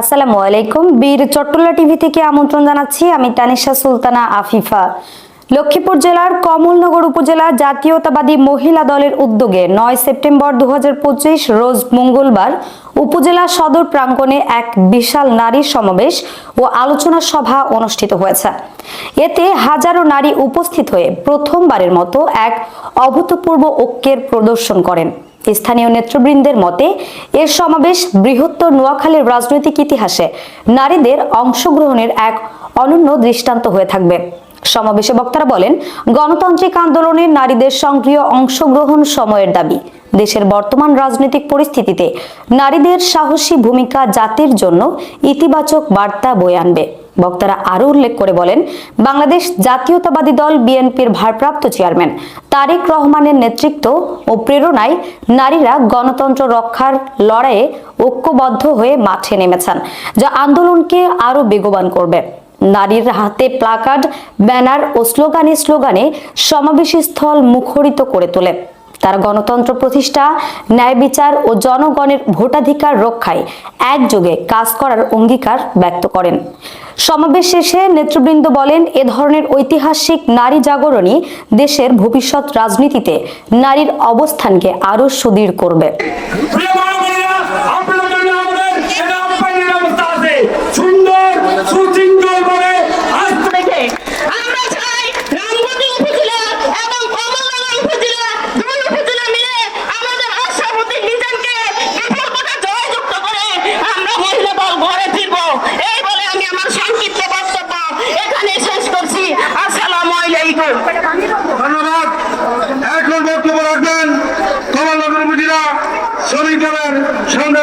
আসসালামু আলাইকুম। বীর চট্টলা টিভি থেকে আমন্ত্রণ জানাচ্ছি আমি তানিশা সুলতানা আফিফা। লক্ষ্মীপুর জেলার কমলনগর উপজেলা জাতীয়তাবাদী মহিলা দলের উদ্যোগে নয় সেপ্টেম্বর দু হাজার পঁচিশ, রোজ মঙ্গলবার, উপজেলা সদর প্রাঙ্গণে এক বিশাল নারী সমাবেশ ও আলোচনা সভা অনুষ্ঠিত হয়েছে। এতে হাজারো নারী উপস্থিত হয়ে প্রথমবারের মতো এক অভূতপূর্ব ঐক্যের প্রদর্শন করেন। স্থানীয় নেতৃবৃন্দের মতে, এর সমাবেশ বৃহত্তর নোয়াখালীর রাজনৈতিক ইতিহাসে নারীদের অংশগ্রহণের এক অনন্য দৃষ্টান্ত হয়ে থাকবে। সমাবেশে বক্তারা বলেন, গণতান্ত্রিক আন্দোলনে নারীদের সক্রিয় অংশগ্রহণ সময়ের দাবি। দেশের বর্তমান রাজনৈতিক পরিস্থিতিতে নারীদের সাহসী ভূমিকা জাতির জন্য ইতিবাচক বার্তা বয়ে আনবে। বক্তারা আরও উল্লেখ করে বলেন, বাংলাদেশ জাতীয়তাবাদী দল বিএনপির ভারপ্রাপ্ত চেয়ারম্যান তারেক রহমানের নেতৃত্ব ও প্রেরণায় নারীরা গণতন্ত্র রক্ষার লড়াইয়ে ঐক্যবদ্ধ হয়ে মাঠে নেমেছেন, যা আন্দোলনকে আরও বেগবান করবে। নারীর হাতে প্লাকার্ড, ব্যানার ও স্লোগানে স্লোগানে সমাবেশী স্থল মুখরিত করে তোলে। তারা গণতন্ত্র প্রতিষ্ঠা, ন্যায় বিচার ও জনগণের ভোটাধিকার রক্ষায় একযোগে কাজ করার অঙ্গীকার ব্যক্ত করেন। সমাবেশ শেষে নেতৃবৃন্দ বলেন, এ ধরনের ঐতিহাসিক নারী জাগরণই দেশের ভবিষ্যৎ রাজনীতিতে নারীর অবস্থানকে আরও সুদৃঢ় করবে প্রিয় মা বোনেরা, আপনাদের জন্য আমাদের সেনা বাহিনীর ব্যবস্থা আছে। সুন্দর সুশৃঙ্খলভাবে আজ থেকে আমরা চাই রামগতি উপজেলা এবং কমলনগর উপজেলা দুই উপজেলা মিলে আমাদের আশাপতি মিজানকে বিপুল ভোটে জয়যুক্ত করে আমরা মহিলা দল ঘরে ফিরব এই বলে আমি আমার সংক্ষিপ্ত বক্তব্য এখানে শেষ করছি আসসালামু আলাইকুম ধন্যবাদ এখন বক্তব্য রাখবেন কমলনগর উপজেলা শ্রমিক দলের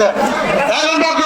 vardı. Erol Bakır